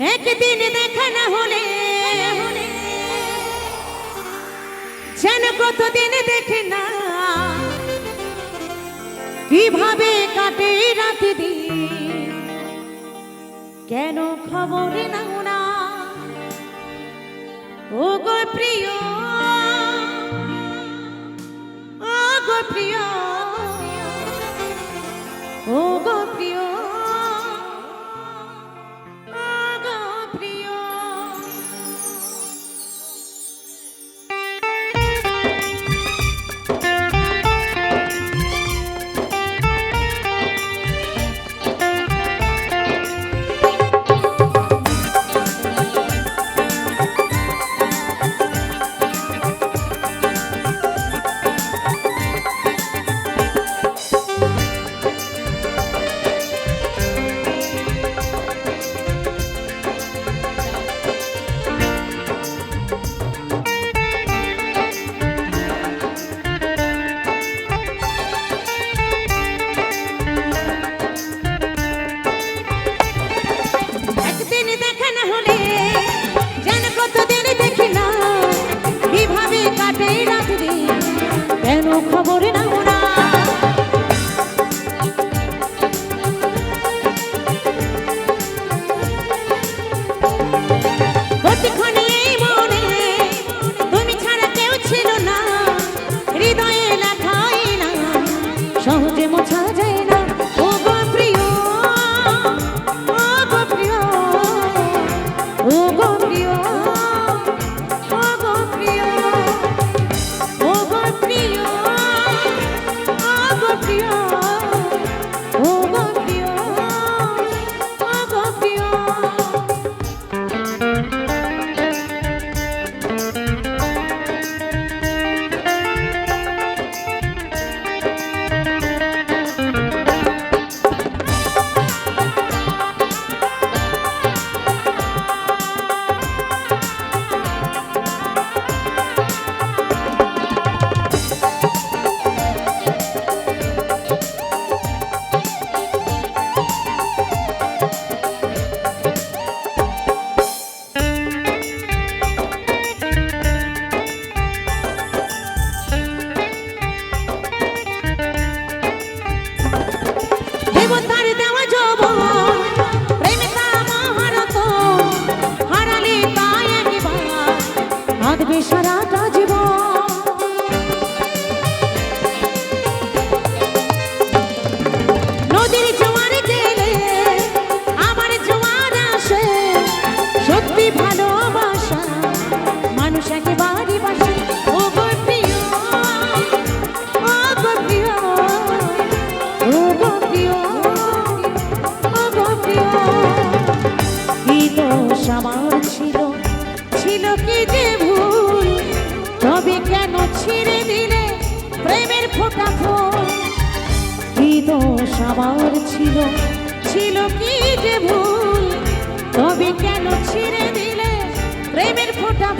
একদিন দেখা না হলে। যেন কতদিন দেখে না। কীভাবে কাটে রাত দিন কেন খবর নাও না? ও গো প্রিয় ও গো প্রিয়। খবর কাঁদবে সারাটা জীবন। নদীর জোয়ারে গেলে আমার জোয়ার আসে। সত্যি ভালোবাসা মানুষ একেবারে বাসে। ছিল ছিল কি ভুল তবে কেন ছিঁড়ে দিলে প্রেমের ফোটা ফোন কি দোষ আমার ছিল? ছিল কি যে ভুল? তবে কেন ছিঁড়ে দিলে প্রেমের ফোটা